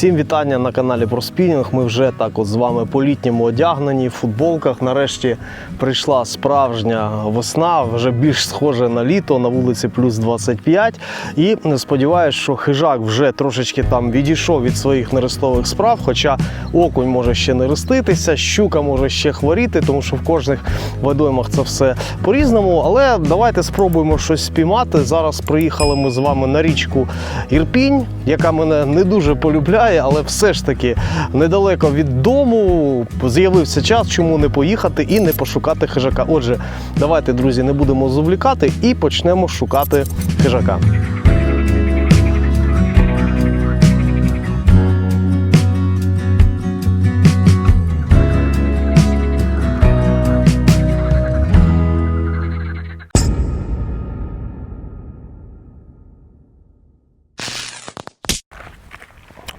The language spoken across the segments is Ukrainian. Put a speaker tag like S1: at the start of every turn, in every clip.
S1: Всім вітання на каналі про спінінг. Ми вже так от з вами по-літньому одягнені в футболках. Нарешті прийшла справжня весна, вже більш схоже на літо, на вулиці плюс 25. І сподіваюся, що хижак вже трошечки там відійшов від своїх нерестових справ. Хоча окунь може ще не реститися, щука може ще хворіти, тому що в кожних водоймах це все по-різному. Але давайте спробуємо щось спіймати. Зараз приїхали ми з вами на річку Ірпінь, яка мене не дуже полюбляє, але все ж таки недалеко від дому з'явився час, чому не поїхати і не пошукати хижака. Отже, давайте, друзі, не будемо завлікати і почнемо шукати хижака.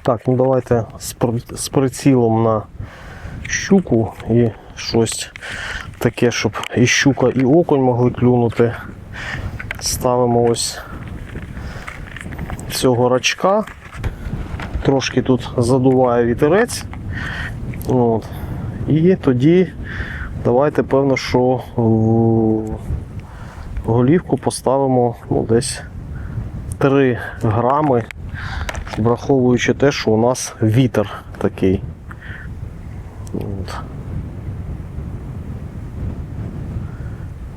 S1: Так, ну давайте з, прицілом на щуку і щось таке, щоб і щука, і окунь могли клюнути. Ставимо ось цього рачка. Трошки тут задуває вітерець. От. І тоді давайте, певно, що в голівку поставимо ну, десь 3 грами враховуючи те, що у нас вітер такий. От.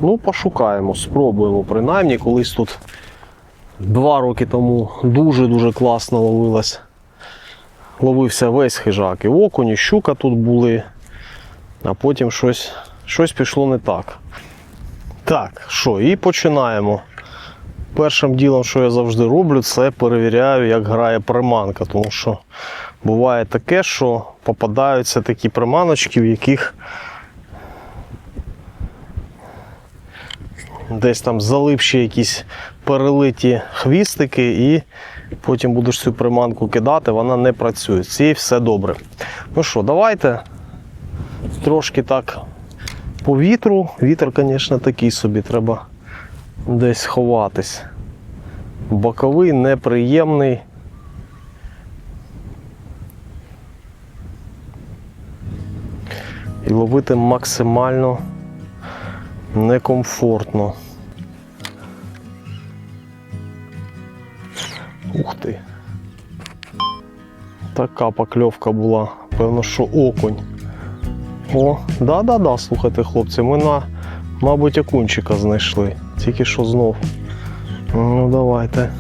S1: Ну, пошукаємо, спробуємо. Принаймні, колись тут два роки тому дуже-дуже класно ловилась. Ловився весь хижак. І окунь, і щука тут були, а потім щось, щось пішло не так. Так, що, і починаємо. Першим ділом, що я завжди роблю, це перевіряю, як грає приманка. Тому що буває таке, що попадаються такі приманочки, в яких десь там залипші якісь перелиті хвістики, і потім будеш цю приманку кидати, вона не працює. З все добре. Ну що, давайте трошки так по вітру. Вітер, звісно, такий собі, треба десь ховатись. Боковий, неприємний. І ловити максимально некомфортно. Ух ти. Така покльовка була. Певно, що окунь. О, да-да-да, слухайте, хлопці, ми на, мабуть, окунчика знайшли. Тільки що знов. Ну давайте.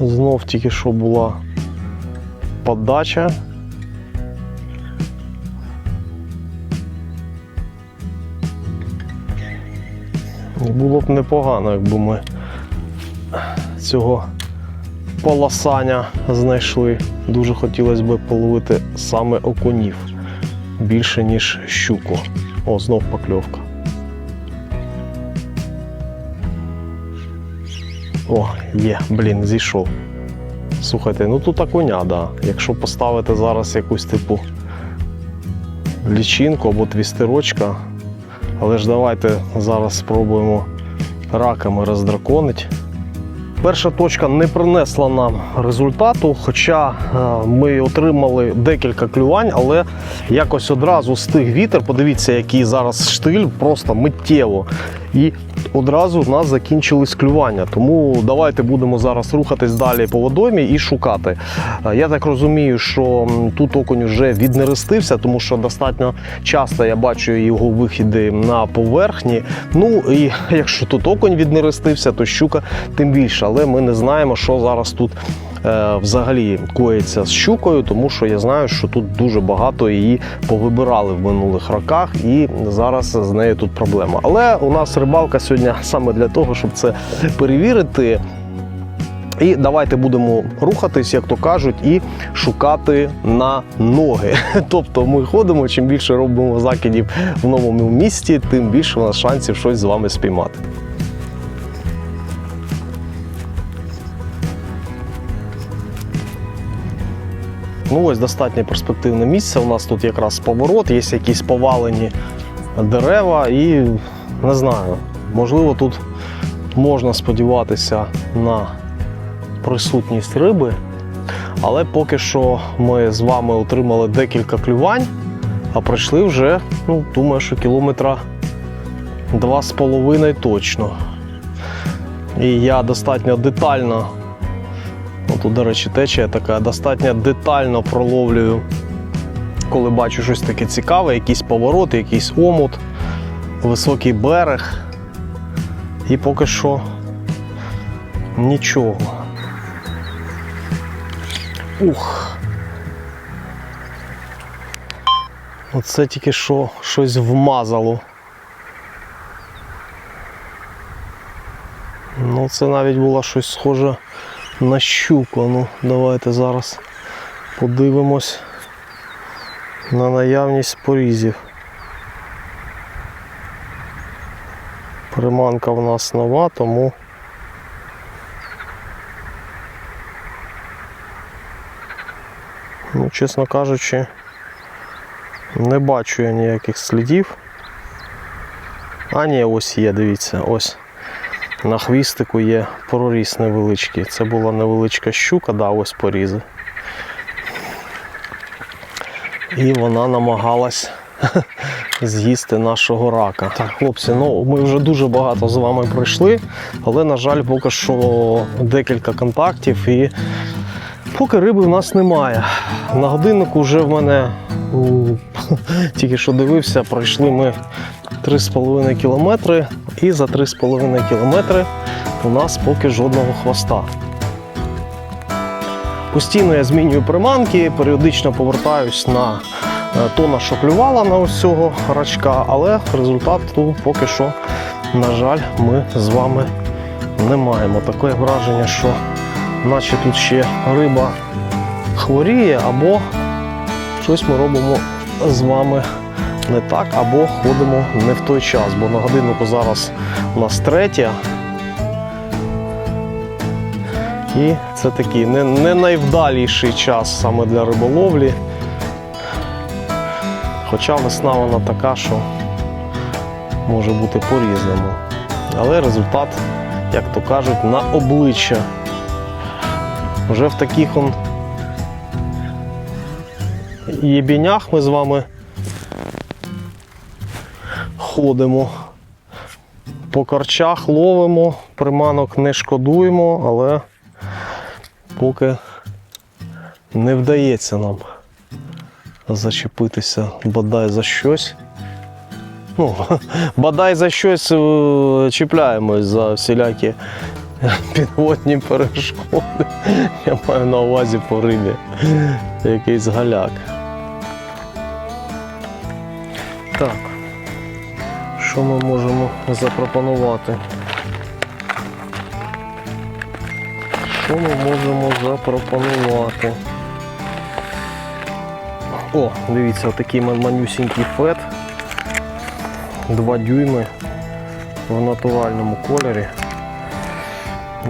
S1: Знов тільки що була подача. Було б непогано, якби ми цього полосання знайшли. Дуже хотілося б половити саме окунів більше, ніж щуку. О, знов покльовка. О, є, блін, зійшов. Слухайте, ну тут окуня, да. Якщо поставити зараз якусь типу лічинку або твістерочка, але ж давайте зараз спробуємо раками роздраконити. Перша точка не принесла нам результату, хоча е, ми отримали декілька клювань, але якось одразу стиг вітер. Подивіться, який зараз штиль, просто миттєво. І одразу в нас закінчились клювання. Тому давайте будемо зараз рухатись далі по водоймі і шукати. Е, Я так розумію, що тут окунь вже віднерестився, тому що достатньо часто я бачу його вихіди на поверхні. Ну і якщо тут окунь віднерестився, то щука тим більше. Але ми не знаємо, що зараз тут взагалі коїться з щукою, тому що я знаю, що тут дуже багато її повибирали в минулих роках, і зараз з нею тут проблема. Але у нас рибалка сьогодні саме для того, щоб це перевірити. І давайте будемо рухатись, як то кажуть, і шукати на ноги. Тобто ми ходимо, чим більше робимо закидів в новому місті, тим більше у нас шансів щось з вами спіймати. Ну ось достатньо перспективне місце. У нас тут якраз поворот, є якісь повалені дерева, і не знаю, можливо, тут можна сподіватися на присутність риби. Але поки що ми з вами отримали декілька клювань, а пройшли вже, ну, думаю, що кілометра два з половиною точно. І я достатньо детально, тут, до речі, течія така, достатньо детально проловлюю, коли бачу щось таке цікаве, якийсь поворот, якийсь омут, високий берег. І поки що нічого. Ух. Оце тільки що щось вмазало. Ну, це навіть було щось схоже на щуку. Ну, давайте зараз подивимось на наявність порізів. Приманка в нас нова, тому ну, чесно кажучи, не бачу я ніяких слідів. А ні, ось є, дивіться, ось. На хвістику є проріз невеличкий. Це була невеличка щука, да, ось порізи. І вона намагалась з'їсти нашого рака. Так, хлопці, ну ми вже дуже багато з вами пройшли, але, на жаль, поки що декілька контактів і поки риби в нас немає. На годиннику вже в мене тільки що дивився, пройшли ми 3,5 кілометри, і за 3,5 кілометри у нас поки жодного хвоста. Постійно я змінюю приманки, періодично повертаюсь на е, то, на що клювала на ось цього рачка, але результату поки що, на жаль, ми з вами не маємо. Таке враження, що наче тут ще риба хворіє, або щось ми робимо з вами не так, або ходимо не в той час, бо на годиннику зараз у нас третя. І це такий не, не найвдаліший час саме для риболовлі. Хоча весна вона така, що може бути по-різному. Але результат, як то кажуть, на обличчя. Вже в таких он єбінях ми з вами ходимо. По корчах ловимо, приманок не шкодуємо, але поки не вдається нам зачепитися бодай за щось. Ну, бодай за щось е, чіпляємось за всілякі підводні перешкоди. Я маю на увазі по рибі. Якийсь галяк. Так. Що ми можемо запропонувати? Що ми можемо запропонувати? О, дивіться, отакий ман- манюсінький фет. 2 дюйми в натуральному кольорі.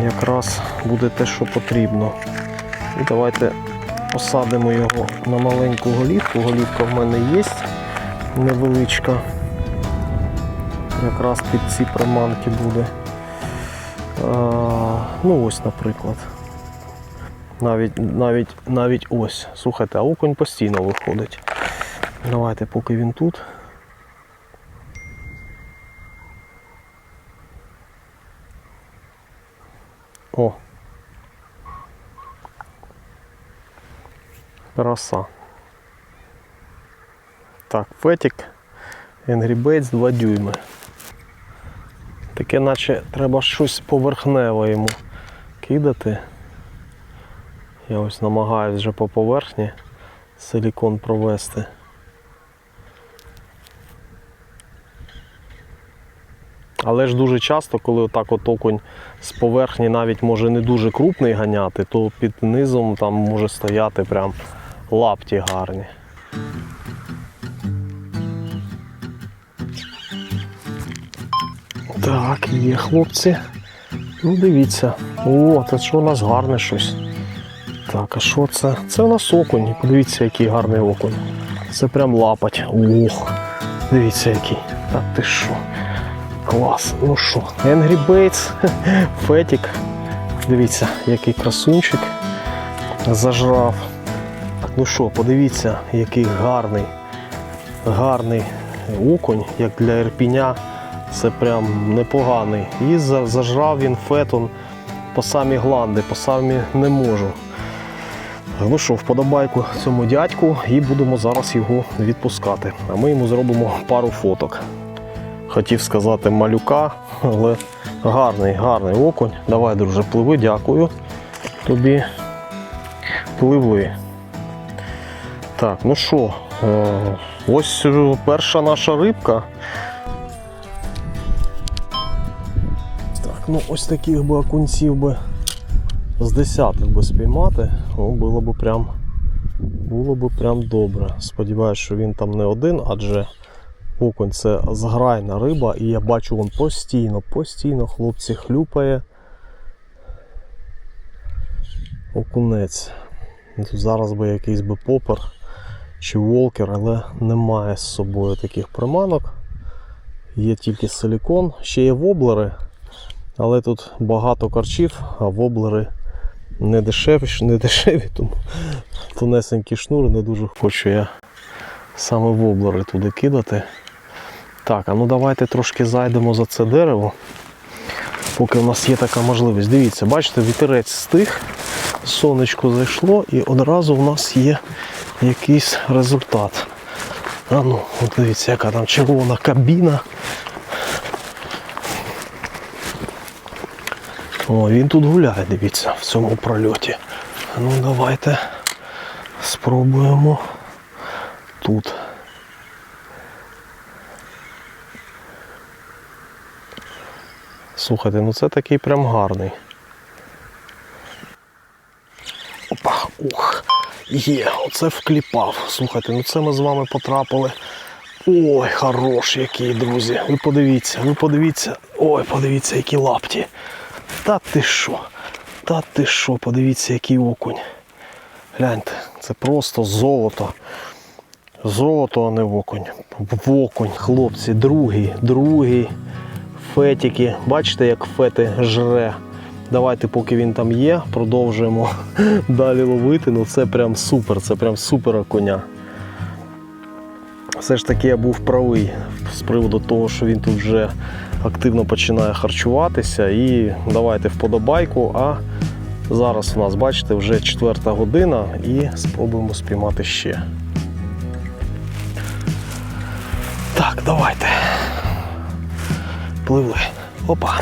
S1: Якраз буде те, що потрібно. І давайте посадимо його на маленьку голівку. Голівка в мене є невеличка. Якраз під ці приманки буде. А, ну ось, наприклад. Навіть, навіть, навіть ось. Слухайте, а окунь постійно виходить. Давайте, поки він тут. О. Краса. Так, фетик. Angry Baits 2 дюйми. Таке наче треба щось поверхневе йому кидати. Я ось намагаюсь вже по поверхні силікон провести. Але ж дуже часто, коли отак от окунь з поверхні навіть може не дуже крупний ганяти, то під низом там може стояти прям лапті гарні. Так, є хлопці. Ну, дивіться. О, це що у нас гарне щось. Так, а що це? Це у нас окунь. Подивіться, який гарний окунь. Це прям лапать. Ох, дивіться який. Та ти що? Клас. Ну що, Angry Baits, Фетік. Дивіться, який красунчик. зажрав. Ну що, подивіться, який гарний, гарний окунь, як для Ірпіня. Це прям непоганий. І зажрав він фетон по самі гланди, по самі не можу. Ну що, вподобайку цьому дядьку і будемо зараз його відпускати. А ми йому зробимо пару фоток. Хотів сказати малюка, але гарний, гарний окунь. Давай, друже, пливи, дякую тобі. Пливи. Так, ну що, е, ось перша наша рибка. Ну ось таких би окунців би з десяток би спіймати, ну, було б прям, було б прям добре. Сподіваюсь, що він там не один, адже окунь це зграйна риба, і я бачу, він постійно, постійно хлопці хлюпає. Окунець. Зараз би якийсь би попер чи волкер, але немає з собою таких приманок. Є тільки силікон, ще є воблери, але тут багато корчів, а воблери не дешеві, не дешеві, тому тонесенький шнур, не дуже хочу я саме воблери туди кидати. Так, а ну давайте трошки зайдемо за це дерево, поки в нас є така можливість. Дивіться, бачите, вітерець стих, сонечко зайшло і одразу в нас є якийсь результат. А ну, от дивіться, яка там червона кабіна. О, він тут гуляє, дивіться, в цьому прольоті. Ну давайте спробуємо тут. Слухайте, ну це такий прям гарний. Опа, ух, є, оце вкліпав. Слухайте, ну це ми з вами потрапили. Ой, хорош який, друзі. Ви подивіться, ви подивіться. Ой, подивіться, які лапті. Та ти що? Та ти що, подивіться, який окунь. Гляньте, це просто золото. Золото, а не окунь. Окунь, хлопці, другий, другий. Фетики. Бачите, як фети жре. Давайте, поки він там є, продовжуємо далі ловити. Ну це прям супер, це прям супер окуня. Все ж таки я був правий з приводу того, що він тут вже активно починає харчуватися. І давайте вподобайку. А зараз у нас, бачите, вже четверта година і спробуємо спіймати ще. Так, давайте. Пливли. Опа.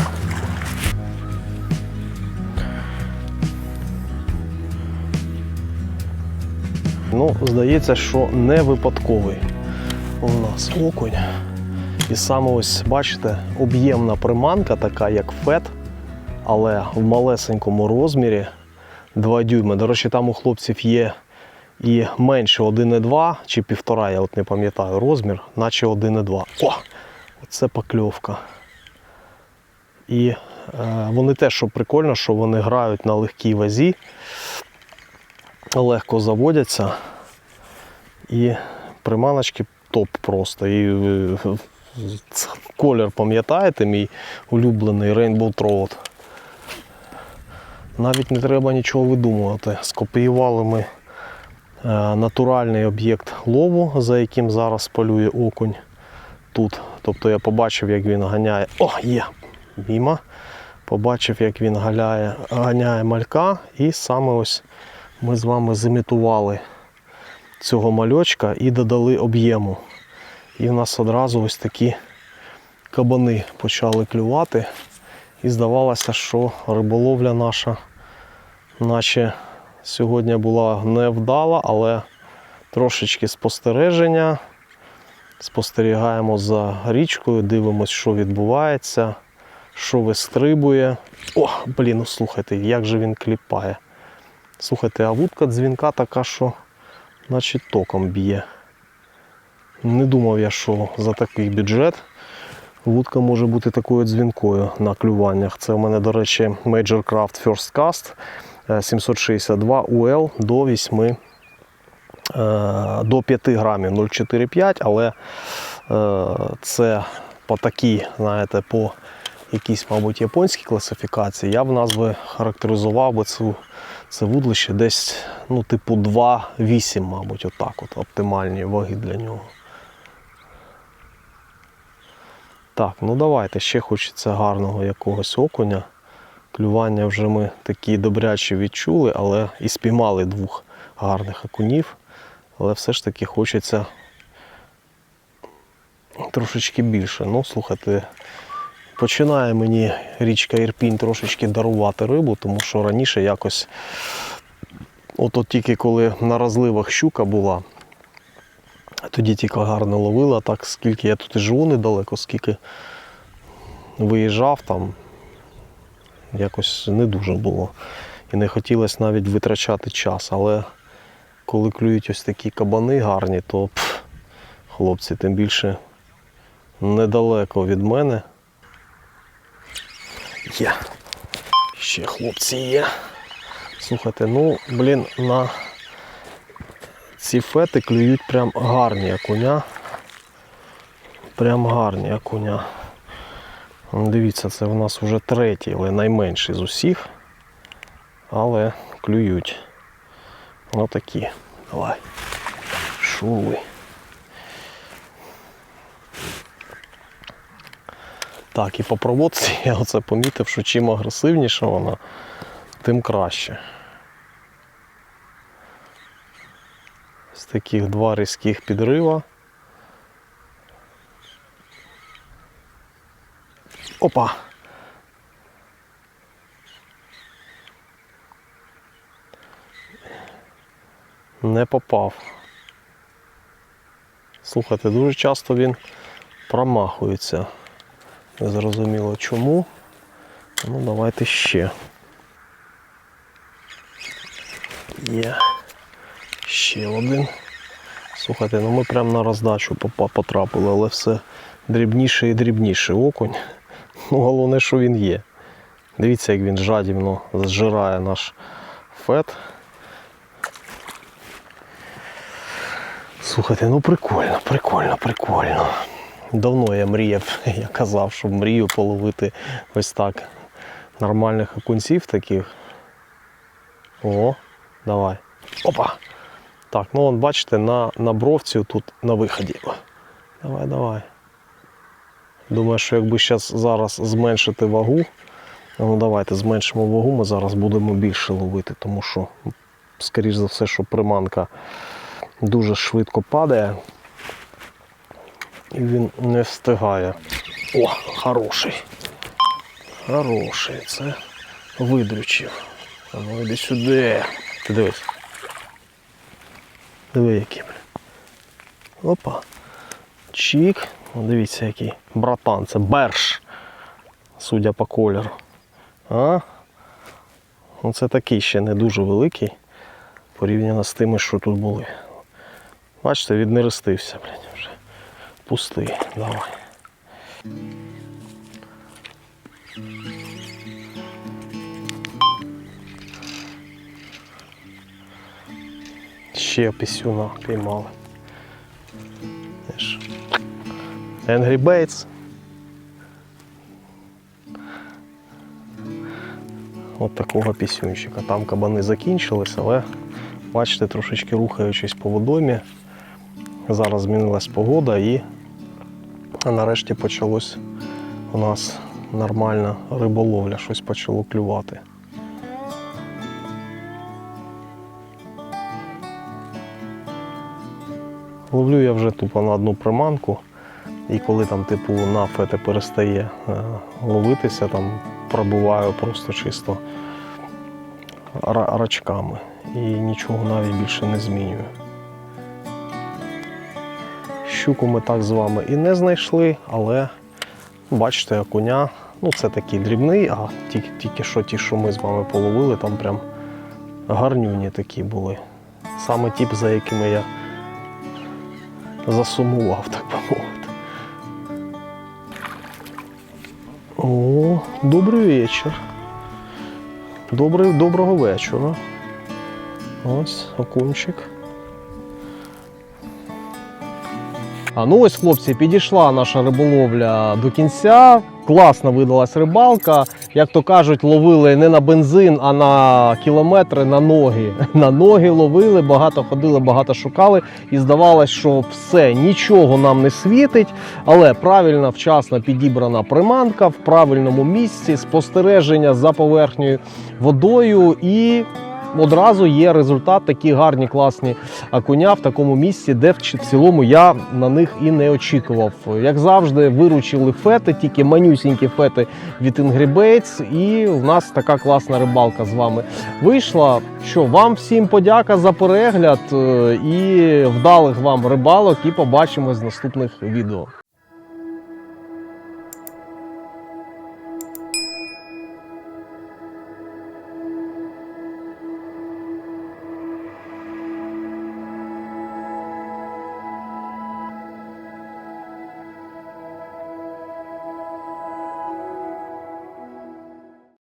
S1: Ну, здається, що не випадковий у нас окунь. І саме ось, бачите, об'ємна приманка, така як фет, але в малесенькому розмірі 2 дюйми. До речі, там у хлопців є і менше 1,2 чи 1,5, я от не пам'ятаю розмір, наче 1,2. О! Це покльовка. І е, вони теж, що прикольно, що вони грають на легкій вазі, легко заводяться. І приманочки топ просто. І е, колір, пам'ятаєте, мій улюблений Rainbow Trout. Навіть не треба нічого видумувати. Скопіювали ми е, натуральний об'єкт лову, за яким зараз полює окунь тут. Тобто я побачив, як він ганяє. О, є! Міма. Побачив, як він ганяє, ганяє малька, і саме ось ми з вами зімітували цього мальочка і додали об'єму. І в нас одразу ось такі кабани почали клювати. І здавалося, що риболовля наша, наче сьогодні була невдала, але трошечки спостереження. Спостерігаємо за річкою, дивимося, що відбувається, що вистрибує. О, блін, ну слухайте, як же він кліпає. Слухайте, а вудка дзвінка така, що наче током б'є. Не думав я, що за такий бюджет вудка може бути такою дзвінкою на клюваннях. Це у мене, до речі, Major Craft First Cast е, 762 UL до 8 е, до 5 грамів 0,45, але е, це по такій, знаєте, по якісь, мабуть, японські класифікації, я б назви характеризував би цю, це вудлище десь, ну, типу 2,8, мабуть, отак от, оптимальні ваги для нього. Так, ну давайте, ще хочеться гарного якогось окуня. Клювання вже ми такі добрячі відчули, але і спіймали двох гарних окунів. Але все ж таки хочеться трошечки більше. Ну, слухайте, починає мені річка Ірпінь трошечки дарувати рибу, тому що раніше якось, от, тільки коли на розливах щука була, тоді тільки гарно ловила, так скільки я тут і живу недалеко, скільки виїжджав там, якось не дуже було. І не хотілося навіть витрачати час. Але коли клюють ось такі кабани гарні, то пф, хлопці, тим більше недалеко від мене. Є. Ще хлопці є. Слухайте, ну, блін, на ці фети клюють прям гарні окуня. Прям гарні окуня. Он, Дивіться, це в нас вже третій, але найменший з усіх. Але клюють. Отакі. Давай. Шули. Так, і по проводці я оце помітив, що чим агресивніша вона, тим краще. Таких два різких підрива. Опа! Не попав. Слухайте, дуже часто він промахується. Не зрозуміло чому. Ну, давайте ще. Є. Ще один. Слухайте, ну ми прямо на роздачу потрапили, але все дрібніше і дрібніше окунь. Ну, головне, що він є. Дивіться, як він жадібно зжирає наш фет. Слухайте, ну прикольно, прикольно, прикольно. Давно я мріяв, я казав, що мрію половити ось так нормальних окунців таких. О, давай. Опа! Так, ну вон, бачите, на, на бровці тут на виході. Давай, давай. Думаю, що якби зараз, зараз зменшити вагу, ну давайте зменшимо вагу, ми зараз будемо більше ловити, тому що, скоріш за все, що приманка дуже швидко падає. І він не встигає. О, хороший. Хороший. Це видручив. А ну іди сюди. Ти дивись. Диви який. бля. Опа. Чік. О, дивіться який. Братан, це берш. Судя по кольору. А? Ну це такий ще не дуже великий. Порівняно з тими, що тут були. Бачите, віднерестився, блядь, вже. Пустий. Давай. Ще пісюна піймали. Angry Bates. От такого пісюнчика. Там кабани закінчились, але бачите, трошечки рухаючись по водомі. Зараз змінилась погода і нарешті почалось у нас нормальна риболовля, щось почало клювати. Ловлю я вже тупо на одну приманку, і коли там типу на фете перестає е, ловитися, там пробуваю просто чисто рачками і нічого навіть більше не змінюю. Щуку ми так з вами і не знайшли, але бачите, окуня, ну це такий дрібний, а тільки, тільки що ті, що ми з вами половили, там прям гарнюні такі були. Саме ті, за якими я засумував, так би мовити. О, добрий вечір. Добрий, доброго вечора. Ось окунчик. А ну ось, хлопці, підійшла наша риболовля до кінця. Класна видалась рибалка. Як то кажуть, ловили не на бензин, а на кілометри на ноги. На ноги ловили, багато ходили, багато шукали. І здавалось, що все, нічого нам не світить, але правильно, вчасно підібрана приманка в правильному місці, спостереження за поверхнею водою і. Одразу є результат, такі гарні, класні акуня в такому місці, де в цілому я на них і не очікував. Як завжди, виручили фети, тільки манюсінькі фети від Baits, і в нас така класна рибалка з вами вийшла. Що вам всім подяка за перегляд е, і вдалих вам рибалок, і побачимось в наступних відео.